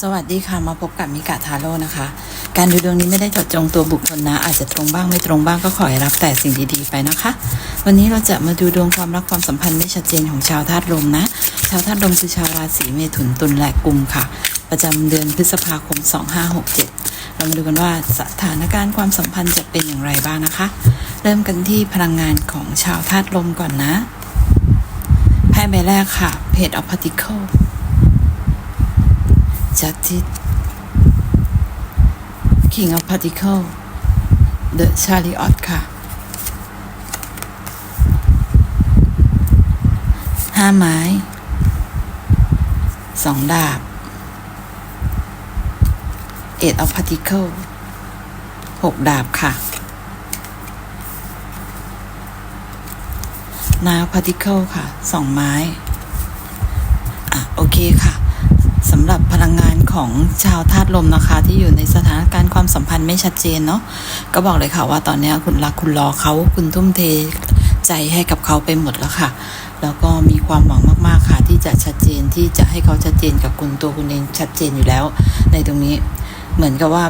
สวัสดีค่ะ มาพบกับมิกาทาโร่นะคะ การดูดวงนี้ไม่ได้เจาะจงตัวบุคคลนะ อาจจะตรงบ้างไม่ตรงบ้างก็ขอให้รับแต่สิ่งดีๆไปนะคะ วันนี้เราจะมาดูดวงความรักความสัมพันธ์ไม่ชัดเจนของชาวธาตุลมนะ ชาวธาตุลมคือชาวราศีเมถุนตุลและกุมค่ะ ประจำเดือนพฤษภาคม 2567 เรามาดูกันว่าสถานการณ์ความสัมพันธ์จะเป็นอย่างไรบ้างนะคะ เริ่มกันที่พลังงานของชาวธาตุลมก่อนนะไพ่ใบแรกค่ะ Page of Pentacles จัดทิ ศ King of Pentacles The Chariot ค่ะห้าไม้สองดาบ Eight of Pentacles หกดาบค่ะ Nine of Pentacles ค่ะสองไม้ อะ โอเคค่ะ สำหรับพลังงานของชาวธาตุลมนะคะ ที่อยู่ในสถานการณ์ความสัมพันธ์ไม่ชัดเจนเนาะก็บอกเลยค่ะว่าตอนนี้คุณรักคุณรอเขาคุณทุ่มเทใจให้กับเขาไปหมดแล้วค่ะ แล้วก็มีความหวังมากๆค่ะ ที่จะชัดเจนที่จะให้เขาชัดเจนกับคุณตัวคุณเองชัดเจนอยู่แล้ว ในตรงนี้เหมือนกับว่า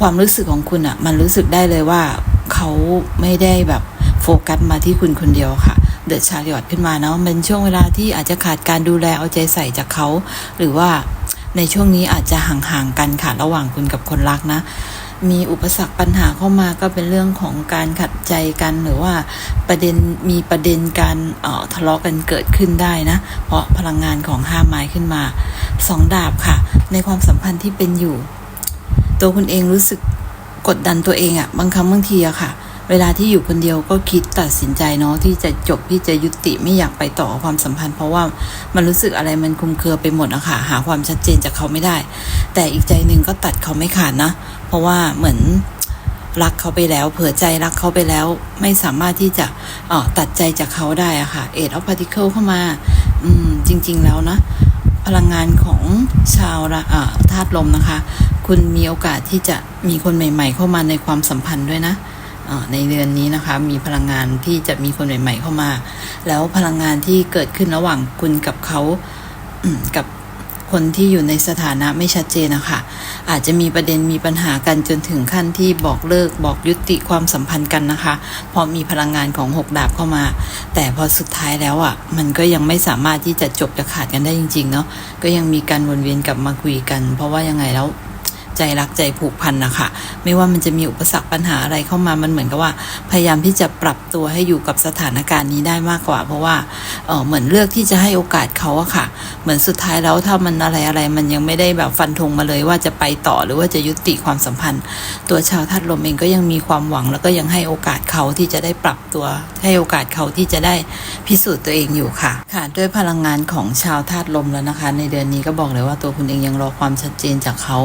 ความรู้สึกของคุณอะมันรู้สึกได้เลยว่าเขาไม่ได้แบบโฟกัสมาที่คุณคนเดียวค่ะ เดอะชาริอตขึ้นมาเนาะเป็นช่วงเวลาที่อาจจะขาดการดูแลเอาใจใส่จากเขา หรือว่าในช่วงนี้อาจจะห่างๆกันค่ะระหว่างคุณกับคนรักนะ มีอุปสรรคปัญหาเข้ามาก็เป็นเรื่องของการขัดใจกันหรือว่าประเด็นมีประเด็นการเอ่อทะเลาะกันเกิดขึ้นได้นะ เพราะพลังงานของห้าไม้ขึ้นมาสองดาบค่ะ ในความสัมพันธ์ที่เป็นอยู่ ตัวคุณเองรู้สึกกดดันตัวเองอะบางครั้งบางทีอะค่ะ เวลาที่อยู่คนเดียวก็คิดตัดสินใจเนาะที่จะจบที่จะยุติไม่อยากไปต่อความสัมพันธ์ เพราะว่ามันรู้สึกอะไรมันคุมเครือไปหมดอะค่ะหาความชัดเจนจากเขาไม่ได้ แต่อีกใจหนึ่งก็ตัดเขาไม่ขาดนะ เพราะว่าเหมือนรักเขาไปแล้ว เผื่อใจรักเขาไปแล้ว ไม่สามารถที่จะเออตัดใจจากเขาได้อะค่ะเอ็ดออฟพาร์ติเคิลเข้ามา อืม จริง ๆ แล้วนะ พลังงานของชาวระอ่าธาตุลมนะคะ คุณมีโอกาสที่จะมีคนใหม่ ๆ เข้ามาในความสัมพันธ์ด้วยนะ ในเดือนนี้นะคะมีพลังงานที่จะมีคนใหม่ ๆ เข้ามา แล้วพลังงานที่เกิดขึ้นระหว่างคุณกับเขากับคนที่อยู่ในสถานะไม่ชัดเจนนะคะอาจจะมีประเด็นมีปัญหากันจนถึงขั้นที่บอกเลิกบอกยุติความสัมพันธ์กันนะคะเพราะมีพลังงานของหกดาบเข้ามา แต่พอสุดท้ายแล้วอะ มันก็ยังไม่สามารถที่จะจบจะขาดกันได้จริง ๆ เนาะก็ยังมีการวนเวียนกลับมาคุยกัน เพราะว่ายังไงแล้ว ใจรักใจผูกพันนะคะไม่ว่ามันจะมีอุปสรรคปัญหาอะไรเข้ามามันเหมือนกับว่า พยายามที่จะปรับตัวให้อยู่กับสถานการณ์นี้ได้มากกว่า เพราะว่าเออเหมือนเลือกที่จะให้โอกาสเขาอะค่ะ เหมือนสุดท้ายแล้วถ้ามันอะไรอะไรมันยังไม่ได้แบบฟันธงมาเลยว่าจะไปต่อหรือว่าจะยุติความสัมพันธ์ ตัวชาวธาตุลมเองก็ยังมีความหวัง แล้วก็ยังให้โอกาสเขาที่จะได้ปรับตัว ให้โอกาสเขาที่จะได้พิสูจน์ตัวเองอยู่ค่ะ ค่ะ ด้วยพลังงานของชาวธาตุลมแล้วนะคะ ในเดือนนี้ก็บอกเลยว่าตัวคุณเองยังรอความชัดเจนจากเขา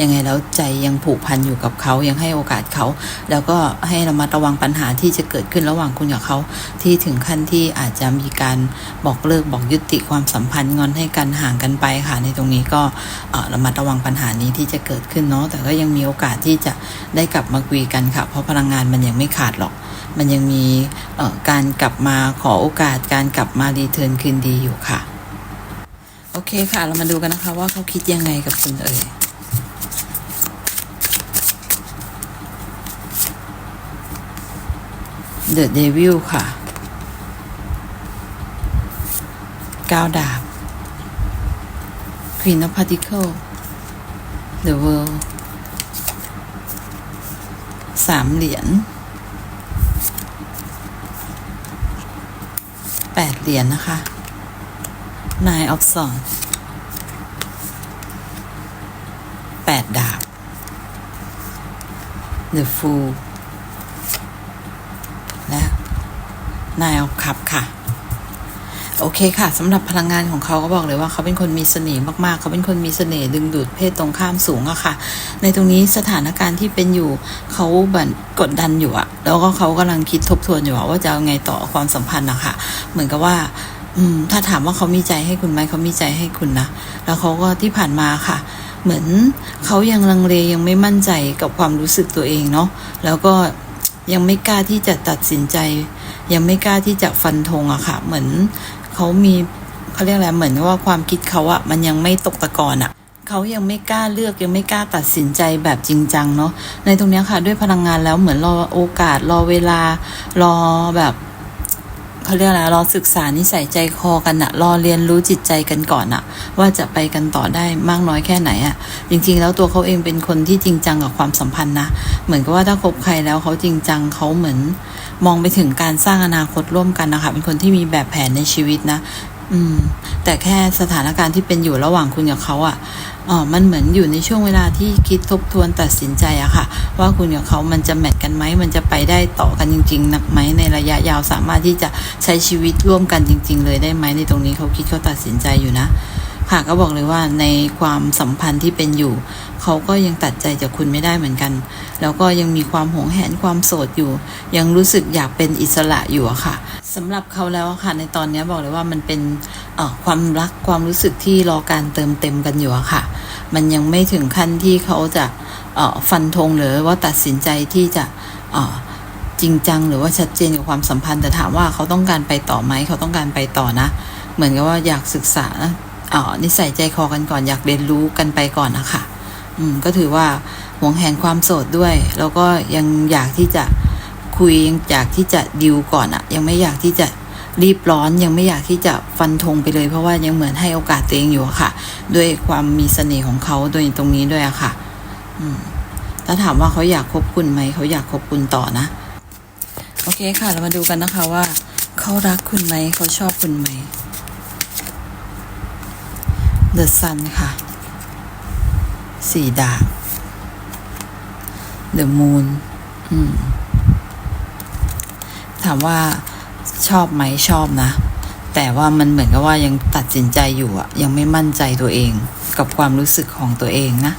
ยังังไงแล้วใจยังผูกพันอยู่กับเขายังให้โอกาสเขา แล้วก็ให้ระมัดระวังปัญหาที่จะเกิดขึ้นระหว่างคุณกับเขา ที่ถึงขั้นที่อาจจะมีการบอกเลิกบอกยุติความสัมพันธ์งอนให้กันห่างกันไปค่ะ ในตรงนี้ก็เอ่อระมัดระวังปัญหานี้ที่จะเกิดขึ้นเนาะแต่ก็ยังมีโอกาสที่จะได้กลับมาคุยกันค่ะ เพราะพลังงานมันยังไม่ขาดหรอก มันยังมีเอ่อการกลับมาขอโอกาสการกลับมารีเทิร์นคืนดีอยู่ค่ะ โอเคค่ะ เรามาดูกันนะคะว่าเขาคิดยังไงกับคุณเอ่ย The Devil ค่ะก้าวดาบ Queen of Pentacles The World สามเหรียญแปดเหรียญนะคะ Nine of Swords แปดดาบ The Fool และ นายเอาคับค่ะ โอเคค่ะสำหรับพลังงานของเขาก็บอกเลยว่าเขาเป็นคนมีเสน่ห์มากๆ เขาเป็นคนมีเสน่ห์ดึงดูดเพศตรงข้ามสูงอะค่ะ ในตรงนี้สถานการณ์ที่เป็นอยู่เขาบันกดดันอยู่อะแล้วก็เขากำลังคิดทบทวนอยู่ว่าจะเอาไงต่อความสัมพันธ์อะค่ะเหมือนกับว่าอืมถ้าถามว่าเขามีใจให้คุณไหมเขามีใจให้คุณนะแล้วเขาก็ที่ผ่านมาค่ะ เหมือนเขายังลังเลยังไม่มั่นใจกับความรู้สึกตัวเองเนาะแล้วก็ยังไม่กล้าที่จะตัดสินใจ ยังไม่กล้าที่จะฟันธงอะค่ะ เหมือนเขามีเขาเรียกอะไรเหมือนว่าความคิดเขาอะมันยังไม่ตกตะกอนอะเขายังไม่กล้าเลือกยังไม่กล้าตัดสินใจแบบจริงจังเนาะในตรงนี้ค่ะด้วยพลังงานแล้วเหมือนรอโอกาสรอเวลารอแบบเขาเรียกอะไรรอศึกษานิสัยใจคอกันอะรอเรียนรู้จิตใจกันก่อนอะว่าจะไปกันต่อได้มากน้อยแค่ไหนอะจริง ๆ แล้วตัวเขาเองเป็นคนที่จริงจังกับความสัมพันธ์นะเหมือนกับว่าถ้าคบใครแล้วเขาจริงจังเขาเหมือน มองไปถึงการสร้างอนาคตร่วมกันนะคะ เป็นคนที่มีแบบแผนในชีวิตนะ อืม แต่แค่สถานการณ์ที่เป็นอยู่ระหว่างคุณกับเขาอะ่ะอ๋อมันเหมือนอยู่ในช่วงเวลาที่คิดทบทวนตัดสินใจอะค่ะ ว่าคุณกับเขามันจะแมทกันไหม มันจะไปได้ต่อกันจริงๆนักไหมในระยะยาวสามารถที่จะใช้ชีวิตร่วมกันจริง ๆ เลยได้ไหมในตรงนี้เขาคิดเขาตัดสินใจอยู่นะ ค่ะก็บอกเลยว่าในความสัมพันธ์ที่เป็นอยู่ เขาก็ยังตัดใจจากคุณไม่ได้เหมือนกัน แล้วก็ยังมีความหงแหนความโสดอยู่ ยังรู้สึกอยากเป็นอิสระอยู่ค่ะสำหรับเขาแล้วค่ะในตอนนี้บอกเลยว่ามันเป็นความรักความรู้สึกที่รอการเติมเต็มกันอยู่ค่ะ มันยังไม่ถึงขั้นที่เขาจะฟันธงหรือว่าตัดสินใจที่จะจริงจังหรือว่าชัดเจนกับความสัมพันธ์แต่ถามว่าเขาต้องการไปต่อไหมเขาต้องการไปต่อนะ เหมือนกับว่าอยากศึกษา นิสัยใจคอกันก่อนอยากเรียนรู้กันไปก่อนนะคะอืมก็ถือว่าหวงแหนความโสดด้วย แล้วก็ยังอยากที่จะคุยยังอยากที่จะดิวก่อนอะยังไม่อยากที่จะรีบร้อนยังไม่อยากที่จะฟันธงไปเลย เพราะว่ายังเหมือนให้โอกาสตัวเองอยู่ค่ะ ด้วยความมีเสน่ห์ของเขาโดยตรงนี้ด้วยอะค่ะ อืมถ้าถามว่าเขาอยากคบคุณไหมเขาอยากคบคุณต่อนะ โอเคค่ะ เรามาดูกันนะคะว่า เขารักคุณไหมเขาชอบคุณไหม The Sun ค่ะสี่ดาบ The Moon ถามว่าชอบไหมชอบนะ แต่ว่ามันเหมือนกับว่ายังตัดสินใจอยู่อะยังไม่มั่นใจตัวเอง กับความรู้สึกของตัวเองนะ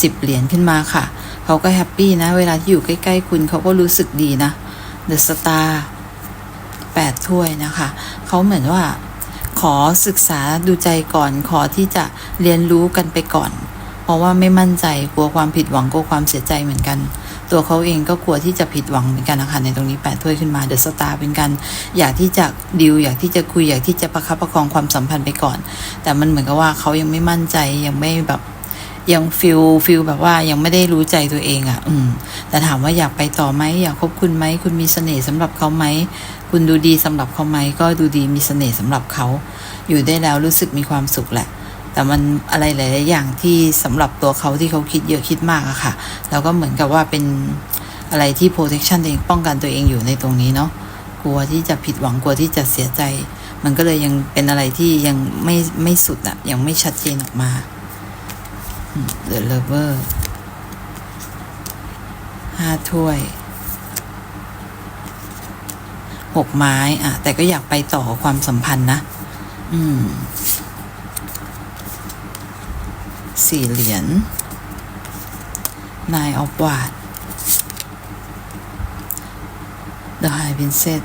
สิบเหรียญขึ้นมาค่ะ เขาก็แฮปปี้นะ เวลาที่อยู่ใกล้ ๆ คุณเขาก็รู้สึกดีนะ The Star แปดถ้วยนะคะ เขาเหมือนว่า อศึกษาดูใจก่อน ขอที่จะเรียนรู้กันไปก่อน เพราะว่าไม่มั่นใจกลัวความผิดหวังกลัวความเสียใจเหมือนกัน ตัวเขาเองก็กลัวที่จะผิดหวังเหมือนกันนะคะในตรงนี้แปดถ้วยขึ้นมาเดอะสตาร์เป็นกันอยากที่จะดิวอยากที่จะคุยอยากที่จะประคับประคองความสัมพันธ์ไปก่อน แต่มันเหมือนกับว่าเขายังไม่มั่นใจยังไม่แบบยังฟิลฟิลแบบว่ายังไม่ได้รู้ใจตัวเองอะ่ะ อืม แต่ถามว่าอยากไปต่อไหมอยากคบคุณไหมคุณมีเสน่ห์สำหรับเขาไหม คุณดูดีสำหรับเขาไหมก็ดูดีมีเสน่ห์สำหรับเขา อยู่ได้แล้วรู้สึกมีความสุขแหละ แต่มันอะไรหลาย ๆ อย่างที่สำหรับตัวเขาที่เขาคิดเยอะคิดมากอะค่ะ แล้วก็เหมือนกับว่าเป็นอะไรที่ protection ตัวเองป้องกันตัวเองอยู่ในตรงนี้เนาะกลัวที่จะผิดหวังกลัวที่จะเสียใจ มันก็เลยยังเป็นอะไรที่ยังไม่ไม่สุดอะยังไม่ชัดเจนออกมา The Lover ห้าถ้วย หกไม้อะแต่ก็อยากไปต่อความสัมพันธ์นะ อืมสี่เหรียญ Nine of w a d The High Princess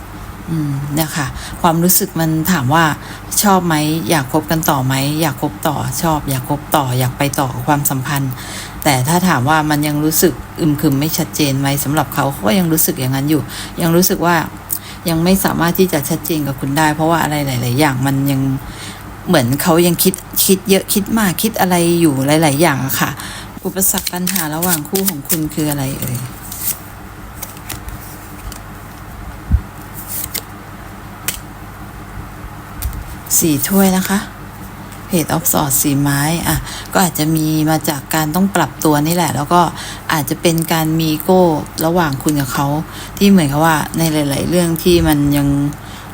อืมเนี่ยค่ะ ความรู้สึกมันถามว่าชอบไหม อยากคบกันต่อไหม อยากคบต่อชอบ อยากคบต่อ อยากไปต่อความสัมพันธ์ แต่ถ้าถามว่ามันยังรู้สึกอึมครึมไม่ชัดเจนไหมสำหรับเขาเขาก็ยังรู้สึกอย่างนั้นอยู่ ยังรู้สึกว่า ยังไม่สามารถที่จะชัดเจนกับคุณได้ เพราะว่าอะไรหลาย ๆ อย่างมันยังเหมือนเขายังคิดคิดเยอะคิดมากคิดอะไรอยู่หลาย ๆ อย่างอะค่ะ อุปสรรคปัญหาระหว่างคู่ของคุณคืออะไรเอ่ยสี่ถ้วยนะคะ เพจออฟสอดสีไม้อะก็อาจจะมีมาจากการต้องปรับตัวนี่แหละ แล้วก็อาจจะเป็นการมีโก้ระหว่างคุณกับเขาที่เหมือนกับว่าในหลาย ๆ เรื่องที่มันยัง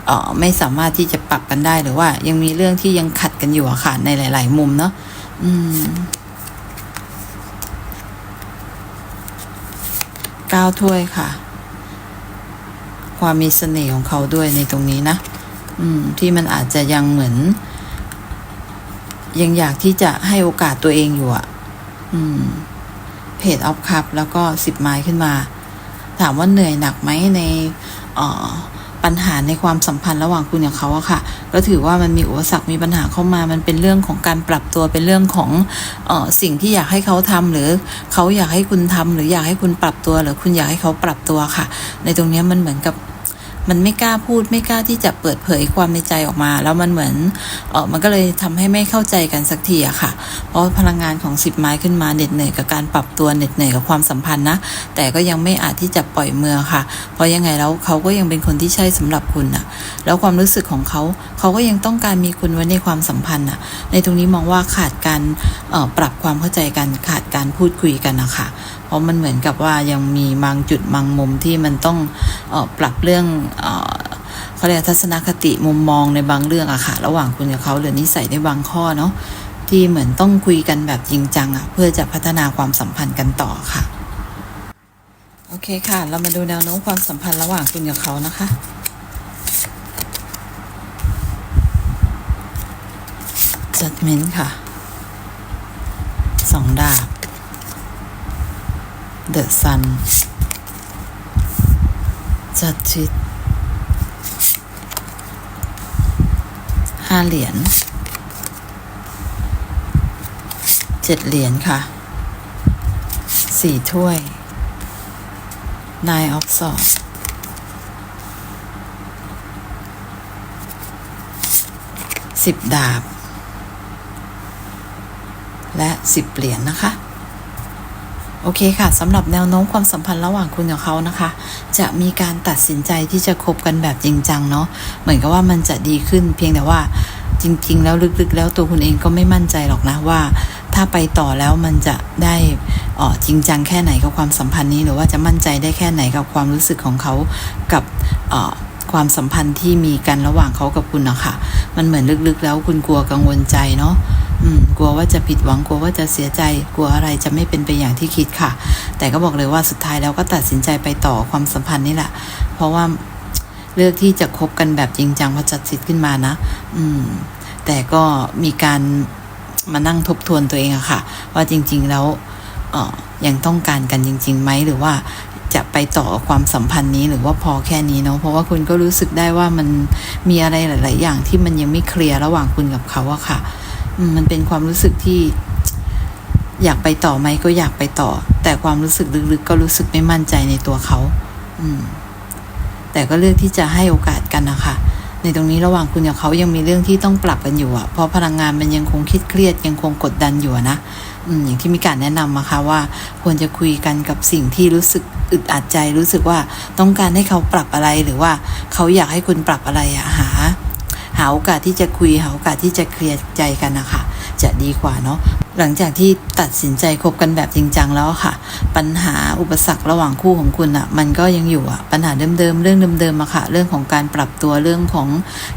เออไม่สามารถที่จะปรับกันได้หรือว่า ยังมีเรื่องที่ยังขัดกันอยู่อะค่ะในหลาย ๆ มุมเนาะอืมเก้าถ้วยค่ะ ความมีเสน่ห์ของเขาด้วยในตรงนี้นะ อืม ที่มันอาจจะยังเหมือน ยังอยากที่จะให้โอกาสตัวเองอยู่อะ อืม เพจออฟคัพแล้วก็สิบไม้ขึ้นมา ถามว่าเหนื่อยหนักไหมในเอ่อปัญหาในความสัมพันธ์ระหว่างคุณกับเขาอะค่ะ ก็ถือว่ามันมีอุปสรรคมีปัญหาเข้ามา มันเป็นเรื่องของการปรับตัวเป็นเรื่องของเอ่อสิ่งที่อยากให้เขาทำหรือเขาอยากให้คุณทำหรืออยากให้คุณปรับตัว หรือคุณอยากให้เขาปรับตัวค่ะ ในตรงนี้มันเหมือนกับ มันไม่กล้าพูดไม่กล้าที่จะเปิดเผยความในใจออกมา แล้วมันเหมือนเออมันก็เลยทำให้ไม่เข้าใจกันสักทีอะค่ะ เพราะพลังงานของสิบไม้ขึ้นมาเหน็ดเหนื่อยกับการปรับตัวเหน็ดเหนื่อยกับความสัมพันธ์นะ แต่ก็ยังไม่อาจที่จะปล่อยมือค่ะ เพราะยังไงแล้วเขาก็ยังเป็นคนที่ใช่สำหรับคุณอะแล้วความรู้สึกของเขาเขาก็ยังต้องการมีคุณไว้ในความสัมพันธ์อะในตรงนี้มองว่าขาดการปรับความเข้าใจกันขาดการพูดคุยกันนะคะ ราะมันเหมือนกับว่ายังมีบางจุดบางมุมที่มันต้องออปรับเรื่องเอเขาเรียกทัศนคติมุมมองในบางเรื่องอะค่ะระหว่างคุณกับเขาหรือนิสัยในบางข้อเนาะที่เหมือนต้องคุยกันแบบจริงจังอะเพื่อจะพัฒนาความสัมพันธ์กันต่อค่ะ โอเคค่ะ เรามาดูแนวโน้มความสัมพันธ์ระหว่างคุณกับเขานะคะ judgment ค่ะสองดาบ the sun justice ห้าเหรียญเจ็ดเหรียญค่ะสี่ถ้วย nine of swords สิบดาบ และสิบเหรียญนะคะ โอเคค่ะสำหรับแนวโน้มความสัมพันธ์ระหว่างคุณกับเขานะคะ จะมีการตัดสินใจที่จะคบกันแบบจริงจังเนาะเหมือนกับว่ามันจะดีขึ้น เพียงแต่ว่าจริง ๆ แล้วลึกๆ แล้วตัวคุณเองก็ไม่มั่นใจหรอกนะว่า ถ้าไปต่อแล้วมันจะได้ออจริงจังแค่ไหนกับความสัมพันธ์นี้ หรือว่าจะมั่นใจได้แค่ไหนกับความรู้สึกของเขากับอ่อความสัมพันธ์ที่มีกันระหว่างเขากับคุณนะคะมันเหมือนลึกๆ แล้วคุณกลัวกังวลใจเนาะ อืมกลัวว่าจะผิดหวังกลัวว่าจะเสียใจ กลัวอะไรจะไม่เป็นไปอย่างที่คิดค่ะ แต่ก็บอกเลยว่าสุดท้ายแล้วก็ตัดสินใจไปต่อความสัมพันธ์นี่แหละ เพราะว่าเลือกที่จะคบกันแบบจริงจังพอจัดสิทธิ์ขึ้นมานะ อืม แต่ก็มีการมานั่งทบทวนตัวเองอะค่ะ ว่าจริง ๆ แล้วเออยังต้องการกันจริงๆไหมหรือว่าจะไปต่อความสัมพันธ์นี้หรือว่าพอแค่นี้เนาะเพราะว่าคุณก็รู้สึกได้ว่ามันมีอะไรหลาย ๆ อย่างที่มันยังไม่เคลียร์ระหว่างคุณกับเขาอะค่ะ มันเป็นความรู้สึกที่ อยากไปต่อไหมก็อยากไปต่อ แต่ความรู้สึกลึกๆ ก็รู้สึกไม่มั่นใจในตัวเขา อืม แต่ก็เลือกที่จะให้โอกาสกันนะคะในตรงนี้ระหว่างคุณกับเขายังมีเรื่องที่ต้องปรับกันอยู่อะเพราะพลังงานมันยังคงคิดเครียดยังคงกดดันอยู่นะอืมอย่างที่มีการแนะนำมาค่ะว่า ควรจะคุยกันกับสิ่งที่รู้สึกอึดอัดใจรู้สึกว่าต้องการให้เขาปรับอะไรหรือว่าเขาอยากให้คุณปรับอะไรอะหา หาโอกาสที่จะคุยหาโอกาสที่จะเคลียร์ใจกันนะคะจะดีกว่าเนาะหลังจากที่ตัดสินใจคบกันแบบจริงจังแล้วค่ะ ปัญหาอุปสรรคระหว่างคู่ของคุณอะมันก็ยังอยู่อะปัญหาเดิมๆเรื่องเดิมๆอะค่ะ เรื่องของการปรับตัวเรื่องของ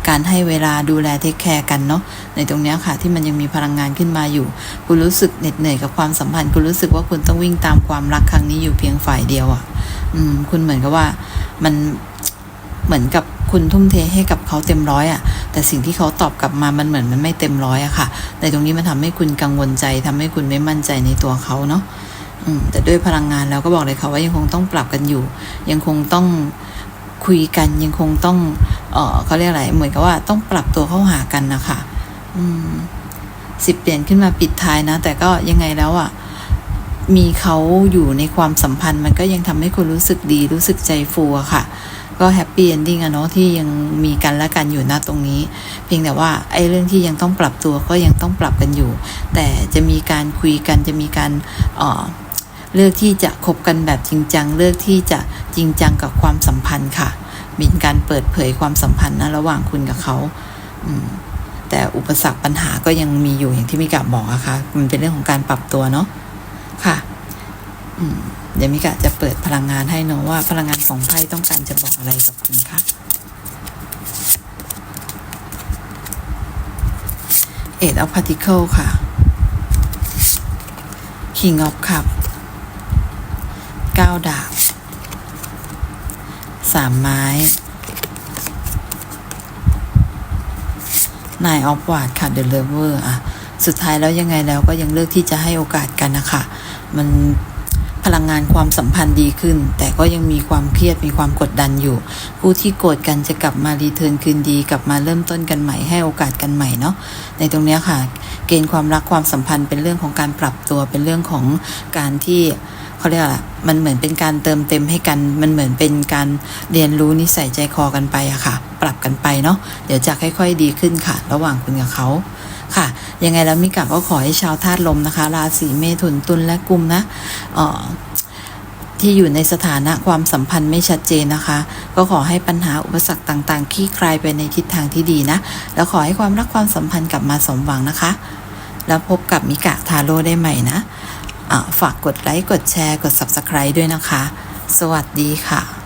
การให้เวลาดูแลเทคแคร์กันเนาะในตรงนี้ค่ะ ที่มันยังมีพลังงานขึ้นมาอยู่ คุณรู้สึกเหน็ดเหนื่อยกับความสัมพันธ์คุณรู้สึกว่าคุณต้องวิ่งตามความรักครั้งนี้อยู่เพียงฝ่ายเดียวอะอืม คุณเหมือนกับว่ามันเหมือนกับ คุณทุ่มเทให้กับเขาเต็มร้อยอะ่ะ แต่สิ่งที่เขาตอบกลับมามันเหมือนมันไม่เต็มร้อยอะค่ะในตรงนี้มันทำให้คุณกังวลใจทำให้คุณไม่มั่นใจในตัวเขาเนาะอืมแต่ด้วยพลังงานแล้วก็บอกเลยค่ะว่ายังคงต้องปรับกันอยู่ ยังคงต้องคุยกันยังคงต้องเออเขาเรียกอะไร เหมือนกับว่าต้องปรับตัวเข้าหากันนะคะอืมสิบเปลี่ยนขึ้นมาปิดท้ายนะ แต่ก็ยังไงแล้วอะ่ะมีเขาอยู่ในความสัมพันธ์มันก็ยังทำให้คุณรู้สึกดีรู้สึกใจฟูอะค่ะ ก็แฮปปี้เอนดิ้งอะเนาะที่ยังมีกันและกันอยู่นะตรงนี้ เพียงแต่ว่าไอ้เรื่องที่ยังต้องปรับตัวก็ยังต้องปรับกันอยู่ แต่จะมีการคุยกันจะมีการเอ่อเลือกที่จะคบกันแบบจริงจัง เลือกที่จะจริงจังกับความสัมพันธ์ค่ะมีการเปิดเผยความสัมพันธ์นะระหว่างคุณกับเขาแต่อุปสรรคปัญหาก็ยังมีอยู่อย่างที่มิกะบอกอะค่ะ มันเป็นเรื่องของการปรับตัวเนาะค่ะ อืม เดี๋ยวมิกะจะเปิดพลังงานให้เนาะว่าพลังงานของไพ่ต้องการจะบอกอะไรกับคุณคะ Eight of Particle ค่ะ King of Cup เก้าดาบสามไม้นายออฟวาดค่ะ The Lover อะ สุดท้ายแล้วยังไงแล้วก็ยังเลือกที่จะให้โอกาสกันนะคะ มัน พลังงานความสัมพันธ์ดีขึ้น แต่ก็ยังมีความเครียดมีความกดดันอยู่ ผู้ที่โกรธกันจะกลับมารีเทิร์นคืนดีกลับมาเริ่มต้นกันใหม่ให้โอกาสกันใหม่เนาะในตรงนี้ค่ะ เกณฑ์ความรักความสัมพันธ์เป็นเรื่องของการปรับตัวเป็นเรื่องของการที่เขาเรียกอะไรมันเหมือนเป็นการเติมเต็มให้กัน มันเหมือนเป็นการเรียนรู้นิสัยใจคอกันไปอะค่ะ ปรับกันไปเนาะเดี๋ยวจะค่อย ๆ ดีขึ้นค่ะ ระหว่างคุณกับเขา ค่ะ ยังไงแล้วมิกะก็ขอให้ชาวธาตุลมนะคะ ราศีเมถุนตุลและกุมนะเอ่อที่อยู่ในสถานะความสัมพันธ์ไม่ชัดเจนนะคะ ก็ขอให้ปัญหาอุปสรรคต่างๆคลี่คลายไปในทิศทางที่ดีนะ แล้วขอให้ความรักความสัมพันธ์กลับมาสมหวังนะคะ แล้วพบกับมิกะทาโร่ได้ใหม่นะะฝากกดไลค์กดแชร์กด Subscribe ด้วยนะคะ สวัสดีค่ะ